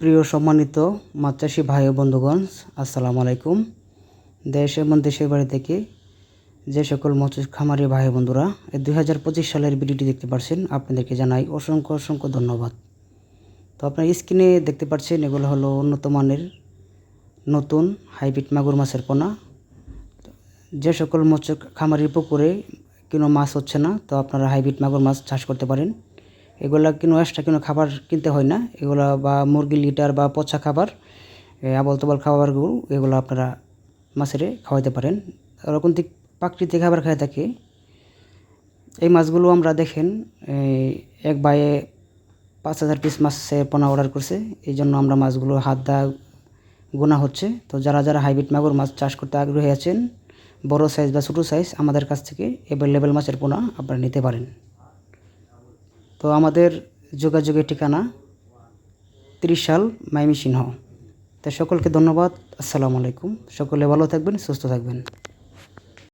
প্রিয় সম্মানিত মাছ চাষি ভাই ও বন্ধুগণ, আসসালামু আলাইকুম। দেশ এবং দেশের বাড়ি থেকে যে সকল মৎস্য খামারি ভাই বন্ধুরা, এই দুই হাজার পঁচিশ সালের ভিডিওটি দেখতে পাচ্ছেন আপনাদেরকে জানাই অসংখ্য অসংখ্য ধন্যবাদ। তো আপনার স্ক্রিনে দেখতে পাচ্ছেন, এগুলো হলো উন্নত মানের নতুন হাইব্রিড মাগুর মাছের পোনা। যে সকল মৎস্য খামারির পুকুরে কোনো মাছ হচ্ছে না, তো আপনারা হাইব্রিড মাগুর মাছ চাষ করতে পারেন। এগুলা কোনো এক্সট্রা কোনো খাবার কিনতে হয় না। এগুলা বা মুরগি লিটার বা পচা খাবার আবল তবল খাবারগুলো এগুলো আপনারা মাছেরে খাওয়াইতে পারেন। ওরকম ঠিক প্রাকৃতিক খাবার খাই থাকে। এই মাছগুলো আমরা দেখেন এক বায়ে পাঁচ হাজার পিস মাছের পোনা অর্ডার করছে। এই জন্য আমরা মাছগুলো হাত দা গোনা হচ্ছে। তো যারা যারা হাইব্রিড মাগুর মাছ চাষ করতে আগ্রহী আছেন, বড় সাইজ বা ছোটো সাইজ আমাদের কাছ থেকে অ্যাভেলেবেল মাছের পোনা আপনারা নিতে পারেন। তো আমাদের যোগাযোগের ঠিকানা ত্রিশাল মাইমি সিংহ। তাই সকলকে ধন্যবাদ। আসসালামু আলাইকুম। সকলে ভালো থাকবেন, সুস্থ থাকবেন।